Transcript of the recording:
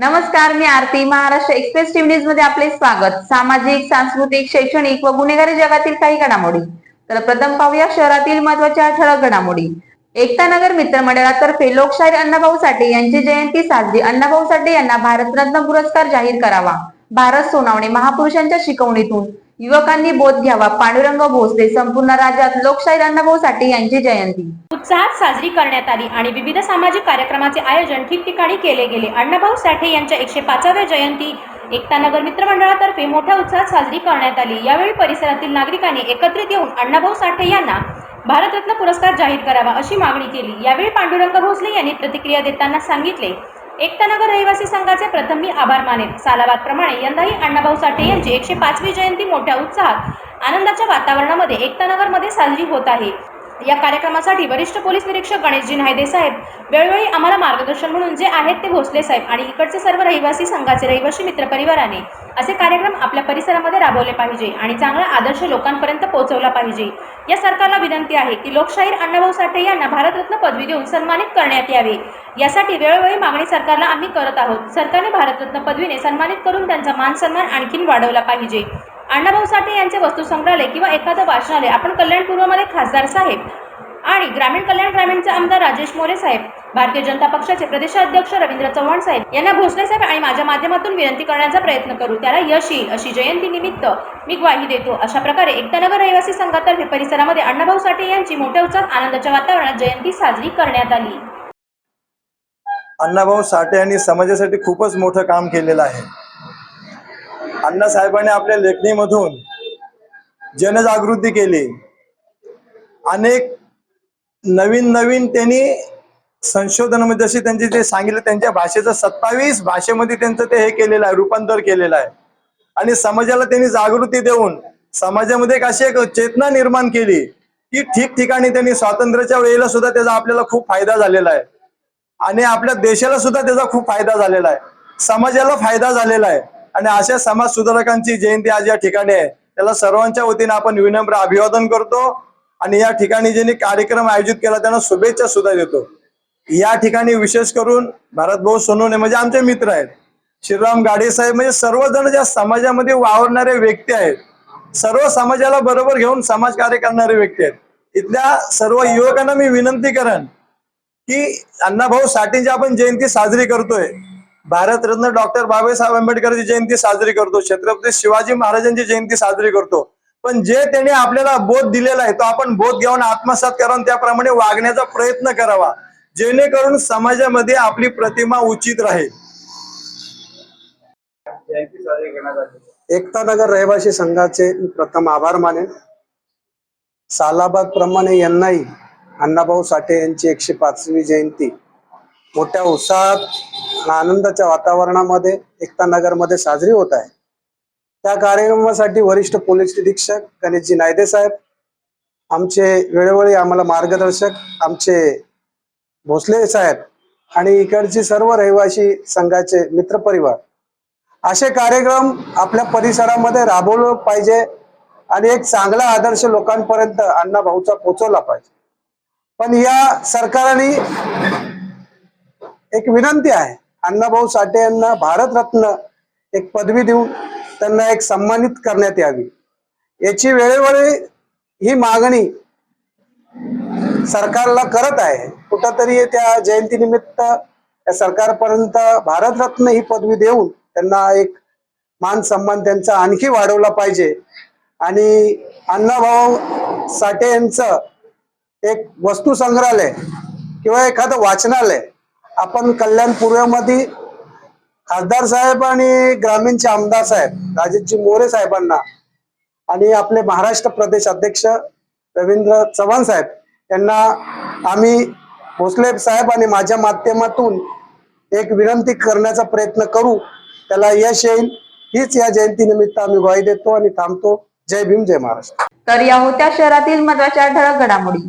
नमस्कार मी Aarti. Maharashtra Express TV न्यूजमध्ये आपले स्वागत. सामाजिक सांस्कृतिक शैक्षणिक व गुन्हेगारी जगातील काही घडामोडी. तर प्रथम पाहूया शहरातील महत्त्वाच्या ठळक घडामोडी. एकता नगर मित्र मंडळातर्फे लोकशाहीर अण्णाभाऊ साठे यांची जयंती साजरी. अण्णाभाऊ साठे यांना भारतरत्न पुरस्कार जाहीर करावा. भारत सोनावणे महापुरुषांच्या शिकवणीतून. युवकांनी बोध घ्यावा. पांडुरंग भोसले संपूर्ण राज्यात लोकशाहीर अण्णाभाऊ साठे यांची जयंती. उत्साहात साजरी करण्यात आली आणि विविध सामाजिक कार्यक्रमाचे आयोजन ठिकठिकाणी केले गेले. अण्णाभाऊ साठे यांच्या एकशे पाचाव्या जयंती एकतानगर मित्रमंडळातर्फे मोठ्या उत्साहात साजरी करण्यात आली. यावेळी परिसरातील नागरिकांनी एकत्रित येऊन अण्णाभाऊ साठे यांना भारतरत्न पुरस्कार जाहीर करावा अशी मागणी केली. यावेळी पांडुरंग भोसले यांनी प्रतिक्रिया देताना सांगितले एकतानगर रहिवासी संघाचे प्रथम मी आभार मानेन. सालाबादप्रमाणे यंदाही अण्णाभाऊ साठे यांची एकशे पाचवी जयंती मोठ्या उत्साहात आनंदाच्या वातावरणामध्ये एकतानगरमध्ये साजरी होत आहे. या कार्यक्रमासाठी वरिष्ठ पोलीस निरीक्षक गणेशजी नायदे साहेब वेळोवेळी आम्हाला मार्गदर्शन म्हणून जे आहेत ते भोसले साहेब आणि इकडचे सर्व रहिवासी संघाचे रहिवासी मित्रपरिवाराने असे कार्यक्रम आपल्या परिसरामध्ये राबवले पाहिजे आणि चांगला आदर्श लोकांपर्यंत पोहोचवला पाहिजे. या सरकारला विनंती आहे की लोकशाहीर अण्णाभाऊ साठे यांना भारतरत्न पदवी देऊन सन्मानित करण्यात यावे. यासाठी वेळोवेळी मागणी सरकारला आम्ही करत आहोत. सरकारने भारतरत्न पदवीने सन्मानित करून त्यांचा मान सन्मान आणखीन वाढवला पाहिजे. अण्णाभाऊ साठे यांचे वस्तुसंग्रहालय किंवा एखादं वाचनालय आपण कल्याणपूर्वमध्ये खासदार साहेब आणि ग्रामीण कल्याण ग्रामीणचे आमदार राजेश मोरे साहेब भारतीय जनता पक्षाचे प्रदेशाध्यक्ष रवींद्र चव्हाण साहेब यांना भोसले साहेब आणि माझ्या माध्यमातून विनंती करण्याचा प्रयत्न करू. त्याला यश येईल अशी जयंती निमित्त मी ग्वाही देतो. अशा प्रकारे एकतानगर रहिवासी संघातर्फे परिसरामध्ये अण्णाभाऊ साठे यांची मोठ्या उत्साहात आनंदाच्या वातावरणात जयंती साजरी करण्यात आली. अण्णाभाऊ साठे यांनी समाजासाठी खूपच मोठं काम केलेलं आहे. अण्णासाहेबांनी आपल्या लेखणीमधून जनजागृती केली. अनेक नवीन नवीन त्यांनी संशोधनामध्ये जशी त्यांचे जे सांगितलं त्यांच्या भाषेचं सत्तावीस भाषेमध्ये त्यांचं ते हे केलेलं आहे रूपांतर केलेलं आहे. आणि समाजाला त्यांनी जागृती देऊन समाजामध्ये एक अशी एक चेतना निर्माण केली की ठिकठिकाणी त्यांनी स्वातंत्र्याच्या वेळेला सुद्धा त्याचा आपल्याला खूप फायदा झालेला आहे. आणि आपल्या देशाला सुद्धा त्याचा खूप फायदा झालेला आहे. समाजाला फायदा झालेला आहे. आणि अशा समाज सुधारकांची जयंती आज या ठिकाणी आहे. त्याला सर्वांच्या वतीने आपण विनम्र अभिवादन करतो आणि या ठिकाणी ज्यांनी कार्यक्रम आयोजित केला त्यांना शुभेच्छा सुद्धा देतो. या ठिकाणी विशेष करून भारतभाऊ सोनवणे म्हणजे आमचे मित्र आहेत. श्रीराम गाडे साहेब म्हणजे सर्वजण ज्या समाजामध्ये वावरणारे व्यक्ती आहेत सर्व समाजाला बरोबर घेऊन समाज कार्य करणारे व्यक्ती आहेत. इथल्या सर्व युवकांना मी विनंती करेन की अण्णाभाऊ साठेंची आपण जयंती साजरी करतोय. भारतरत्न डॉक्टर बाबासाहेब आंबेडकरची जयंती साजरी करतो. छत्रपती शिवाजी महाराजांची जयंती साजरी करतो. पण जे त्यांनी आपल्याला बोध दिलेला आहे तो आपण बोध घेऊन आत्मसात करावून त्याप्रमाणे वागण्याचा प्रयत्न करावा. जेणेकरून समाजामध्ये आपली प्रतिमा उचित राहील. एकता नगर रहिवासी संघाचे मी प्रथम आभार मानेन. सालाबाद प्रमाणे यांनाही अण्णाभाऊ साठे यांची एकशे पाचवी जयंती. मोठ्या उत्साहात आनंदाच्या वातावरणामध्ये एकता नगरमध्ये साजरी होत आहे. त्या कार्यक्रमासाठी वरिष्ठ पोलीस निरीक्षक गणेशजी नायदे साहेब आमचे वेळोवेळी आम्हाला मार्गदर्शक आमचे भोसले साहेब आणि इकडचे सर्व रहिवासी संघाचे मित्रपरिवार. असे कार्यक्रम आपल्या परिसरामध्ये राबवलं पाहिजे आणि एक चांगला आदर्श लोकांपर्यंत अण्णा भाऊचा पोचवला पाहिजे. पण या सरकारने एक विनंती आहे. अण्णाभाऊ साठे यांना भारतरत्न एक पदवी देऊन त्यांना एक सन्मानित करण्यात यावी. याची वेळोवेळी ही मागणी सरकारला करत आहे. कुठंतरी त्या जयंतीनिमित्त सरकारपर्यंत भारतरत्न ही पदवी देऊन त्यांना एक मान सन्मान त्यांचा आणखी वाढवला पाहिजे. आणि अण्णाभाऊ साठे यांचं एक वस्तू संग्रहालय किंवा एखादं वाचनालय आपण कल्याण पूर्वमध्ये खासदार साहेब आणि ग्रामीणचे आमदार साहेब राजेशजी मोरे साहेबांना आणि आपले महाराष्ट्र प्रदेश अध्यक्ष रवींद्र चव्हाण साहेब यांना आम्ही भोसले साहेब आणि माझ्या माध्यमातून एक विनंती करण्याचा प्रयत्न करू. त्याला यश येईल. हीच या जयंतीनिमित्त आम्ही ग्वाही देतो आणि थांबतो. जय भीम जय महाराष्ट्र. तर या होत्या शहरातील महत्त्वाच्या ठळक घडामोडी.